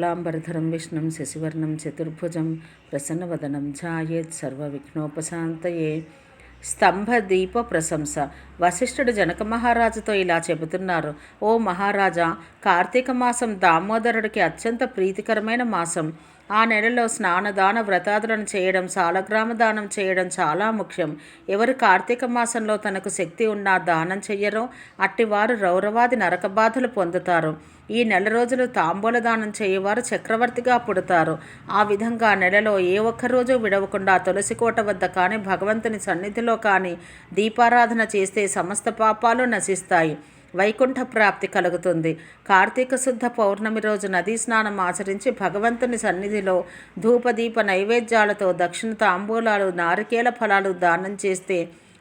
శుక్లాంబరధరం విష్ణుం శశివర్ణం చతుర్భుజం ప్రసన్నవదనం ఛాయేత్ సర్వవిఘ్నోపశాంతయే స్తంభ దీప ప్రశంస వశిష్ఠుడు జనక మహారాజుతో ఇలా చెబుతున్నారు ఓ మహారాజా కార్తీక మాసం దామోదరుడికి అత్యంత ప్రీతికరమైన మాసం. ఆ నెలలో స్నానదాన వ్రతాదులను చేయడం సాలగ్రామ దానం చేయడం చాలా ముఖ్యం. ఎవరు కార్తీక మాసంలో తనకు శక్తి ఉన్నా దానం చెయ్యరో అట్టివారు రౌరవాది నరక బాధలు పొందుతారు. ఈ నెల రోజులు తాంబూల దానం చేయవారు చక్రవర్తిగా పుడతారు. ఆ విధంగా నెలలో ఏ ఒక్క రోజు విడవకుండా తులసి కోట వద్ద కానీ భగవంతుని సన్నిధిలో కానీ దీపారాధన చేస్తే సమస్త పాపాలు నశిస్తాయి. వైకుంఠ ప్రాప్తి కలుగుతుంది. కార్తీక శుద్ధ పౌర్ణమి రోజు నదీ స్నానం ఆచరించి భగవంతుని సన్నిధిలో ధూపదీప నైవేద్యాలతో దక్షిణ తాంబూలాలు నారికేల ఫలాలు దానం చేస్తే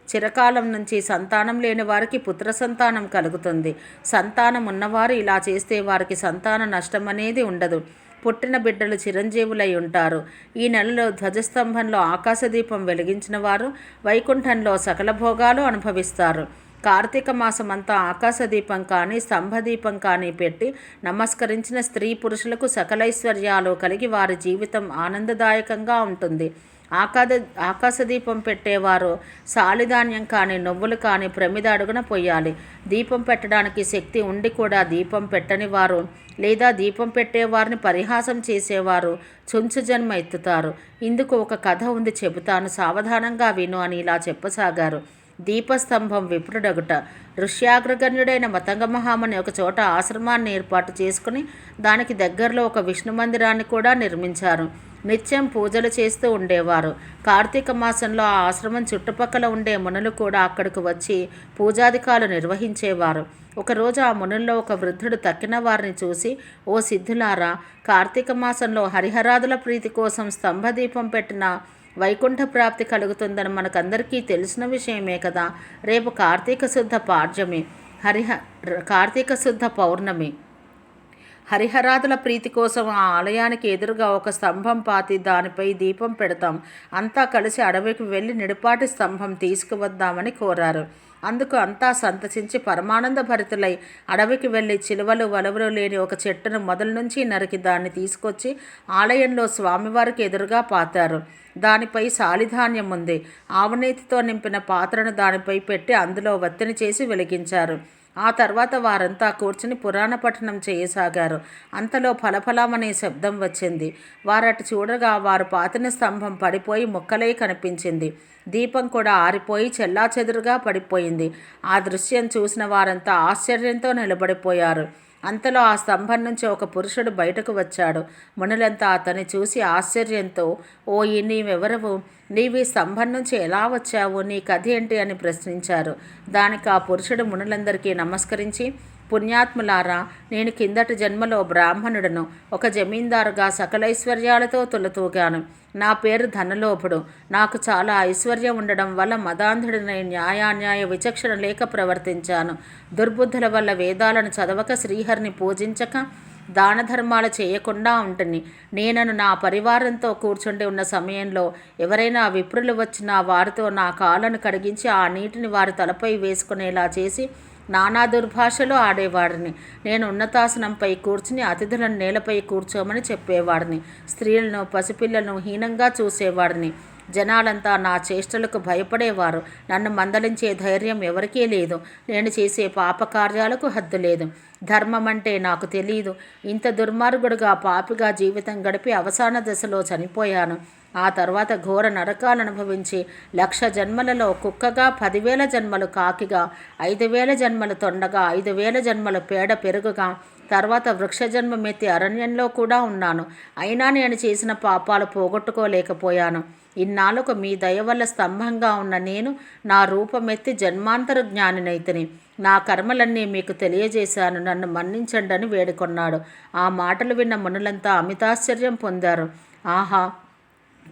చిరకాలం నుంచి సంతానం లేని వారికి పుత్ర సంతానం కలుగుతుంది. సంతానం ఉన్నవారు ఇలా చేస్తే వారికి సంతాన నష్టం అనేది ఉండదు. పుట్టిన బిడ్డలు చిరంజీవులై ఉంటారు. ఈ నెలలో ధ్వజస్తంభంలో ఆకాశదీపం వెలిగించిన వారు వైకుంఠంలో సకల భోగాలు అనుభవిస్తారు. కార్తీక మాసమంతా ఆకాశదీపం కానీ స్తంభదీపం కానీ పెట్టి నమస్కరించిన స్త్రీ పురుషులకు సకలైశ్వర్యాలు కలిగి వారి జీవితం ఆనందదాయకంగా ఉంటుంది. ఆకాద ఆకాశదీపం పెట్టేవారు సాలిధాన్యం కానీ నువ్వులు కానీ ప్రమిద అడుగున పోయాలి దీపం పెట్టడానికి శక్తి ఉండి కూడా దీపం పెట్టని వారు లేదా దీపం పెట్టేవారిని పరిహాసం చేసేవారు చుంచు జన్మ ఎత్తుతారు. ఇందుకు ఒక కథ ఉంది చెబుతాను. సావధానంగా విను అని ఇలా చెప్పసాగారు. దీపస్తంభం విప్రుడగుట. ఋష్యాగ్రగణ్యుడైన మతంగ మహామని ఒక చోట ఆశ్రమాన్ని ఏర్పాటు చేసుకుని దానికి దగ్గరలో ఒక విష్ణు మందిరాన్ని కూడా నిర్మించారు. నిత్యం పూజలు చేస్తూ ఉండేవారు. కార్తీక మాసంలో ఆ ఆశ్రమం చుట్టుపక్కల ఉండే మునులు కూడా అక్కడికి వచ్చి పూజాధికాలు నిర్వహించేవారు. ఒకరోజు ఆ మునుల్లో ఒక వృద్ధుడు తక్కిన వారిని చూసి ఓ సిద్ధులారా కార్తీక మాసంలో హరిహరాదుల ప్రీతి కోసం స్తంభదీపం పెట్టిన వైకుంఠ ప్రాప్తి కలుగుతుందని మనకందరికీ తెలిసిన విషయమే కదా. రేపు కార్తీక శుద్ధ పాడ్యమి. హరిహ కార్తీక శుద్ధ పౌర్ణమి. హరిహరాదుల ప్రీతి కోసం ఆ ఆలయానికి ఎదురుగా ఒక స్తంభం పాతి దానిపై దీపం పెడతాం. అంతా కలిసి అడవికి వెళ్ళి నిడుపాటి స్తంభం తీసుకువద్దామని కోరారు. అందుకు అంతా సంతసించి పరమానంద భరితులై అడవికి వెళ్ళి చిలువలు వలవలు లేని ఒక చెట్టును మొదల నుంచి నరికి దాన్ని తీసుకొచ్చి ఆలయంలో స్వామివారికి ఎదురుగా పాతారు. దానిపై సాలిధాన్యం ఉంది. ఆవనీతితో నింపిన పాత్రను దానిపై పెట్టి అందులో వత్తిని చేసి వెలిగించారు. ఆ తర్వాత వారంతా కూర్చుని పురాణ పఠనం చేయసాగారు. అంతలో ఫలఫలమనే శబ్దం వచ్చింది. వారటు చూడగా వారు పాతిన స్తంభం పడిపోయి ముక్కలై కనిపించింది. దీపం కూడా ఆరిపోయి చెల్లాచెదురుగా పడిపోయింది. ఆ దృశ్యం చూసిన వారంతా ఆశ్చర్యంతో నిలబడిపోయారు. అంతలో ఆ స్తంభం నుంచి ఒక పురుషుడు బయటకు వచ్చాడు. మునులంతా అతన్ని చూసి ఆశ్చర్యంతో ఓ ఈ నీవెవరవు నీవి స్తంభం నుంచి ఎలా వచ్చావు? నీ కథ ఏంటి? అని ప్రశ్నించారు. దానికి ఆ పురుషుడు మునులందరికీ నమస్కరించి పుణ్యాత్ములారా నేను కిందటి జన్మలో బ్రాహ్మణుడను. ఒక జమీందారుగా సకలైశ్వర్యాలతో తులతూగాను. నా పేరు ధనలోభుడు. నాకు చాలా ఐశ్వర్యం ఉండడం వల్ల మదాంధుడిని న్యాయాన్యాయ విచక్షణ లేక ప్రవర్తించాను. దుర్బుద్ధుల వల్ల వేదాలను చదవక శ్రీహరిని పూజించక దాన ధర్మాలు చేయకుండా ఉంటుంది. నేనను నా పరివారంతో కూర్చుండి ఉన్న సమయంలో ఎవరైనా విప్రులు వచ్చినా వారితో నా కాళ్ళను కడిగించి ఆ నీటిని వారి తలపై వేసుకునేలా చేసి నానా దుర్భాషలో ఆడేవాడిని. నేను ఉన్నతాసనంపై కూర్చుని అతిథులను నేలపై కూర్చోమని చెప్పేవాడిని. స్త్రీలను పసిపిల్లలను హీనంగా చూసేవాడిని. జనాలంతా నా చేష్టలకు భయపడేవారు. నన్ను మందలించే ధైర్యం ఎవరికీ లేదు. నేను చేసే పాపకార్యాలకు హద్దు లేదు. ధర్మం అంటే నాకు తెలియదు ఇంత దుర్మార్గుడుగా పాపిగా జీవితం గడిపి అవసాన దశలో చనిపోయాను. ఆ తర్వాత ఘోర నరకాలు అనుభవించి లక్ష జన్మలలో కుక్కగా పదివేల జన్మలు కాకిగా ఐదు వేల జన్మలు తొండగా ఐదు వేల జన్మలు పేడ పెరుగుగా తర్వాత వృక్షజన్మమెత్తి అరణ్యంలో కూడా ఉన్నాను. అయినా నేను చేసిన పాపాలు పోగొట్టుకోలేకపోయాను. ఇన్నాళ్ళకు మీ దయ వల్ల స్తంభంగా ఉన్న నేను నా రూపమెత్తి జన్మాంతర జ్ఞానినైతిని. నా కర్మలన్నీ మీకు తెలియజేశాను. నన్ను మన్నించండి అని వేడుకొన్నాడు. ఆ మాటలు విన్న మునులంతా అమితాశ్చర్యం పొందారు. ఆహా!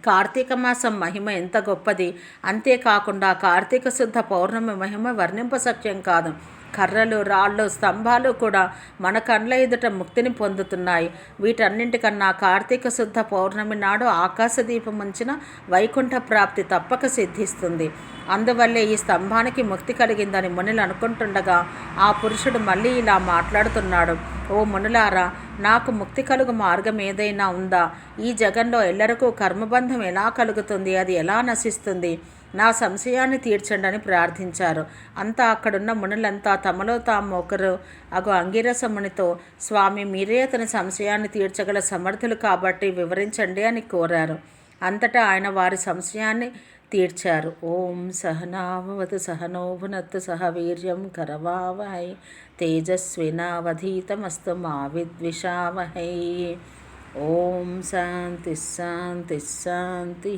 కార్తీక మాసం మహిమ ఎంత గొప్పది. అంతేకాకుండా కార్తీక శుద్ధ పౌర్ణమి మహిమ వర్ణింపసఖ్యం కాదు. కర్రలు రాళ్ళు స్తంభాలు కూడా మన కండ్ల ఎదుట ముక్తిని పొందుతున్నాయి. వీటన్నింటికన్నా కార్తీక శుద్ధ పౌర్ణమి నాడు ఆకాశదీపం ఉంచిన వైకుంఠ ప్రాప్తి తప్పక సిద్ధిస్తుంది. అందువల్లే ఈ స్తంభానికి ముక్తి కలిగిందని మునులు అనుకుంటుండగా ఆ పురుషుడు మళ్ళీ ఇలా మాట్లాడుతున్నాడు. ఓ మునులారా నాకు ముక్తి కలుగు మార్గం ఏదైనా ఉందా? ఈ జగంలో ఎల్లరకు కర్మబంధం ఎలా కలుగుతుంది? అది ఎలా నశిస్తుంది? నా సంశయాన్ని తీర్చండి అని ప్రార్థించారు. అంతా అక్కడున్న మునులంతా తమలో తాము ఒకరు. అగు అంగిరసమునితో స్వామి మీరే అతని సంశయాన్ని తీర్చగల సమర్థులు కాబట్టి వివరించండి అని కోరారు. అంతటా ఆయన వారి సంశయాన్ని తీర్చారు. ఓం సహనావతు సహనోభునత్ సహ వీర్యం కరవావహై తేజస్వినావధీతమస్తు మా విద్విషావహై ఓం శాంతి శాంతి శాంతి.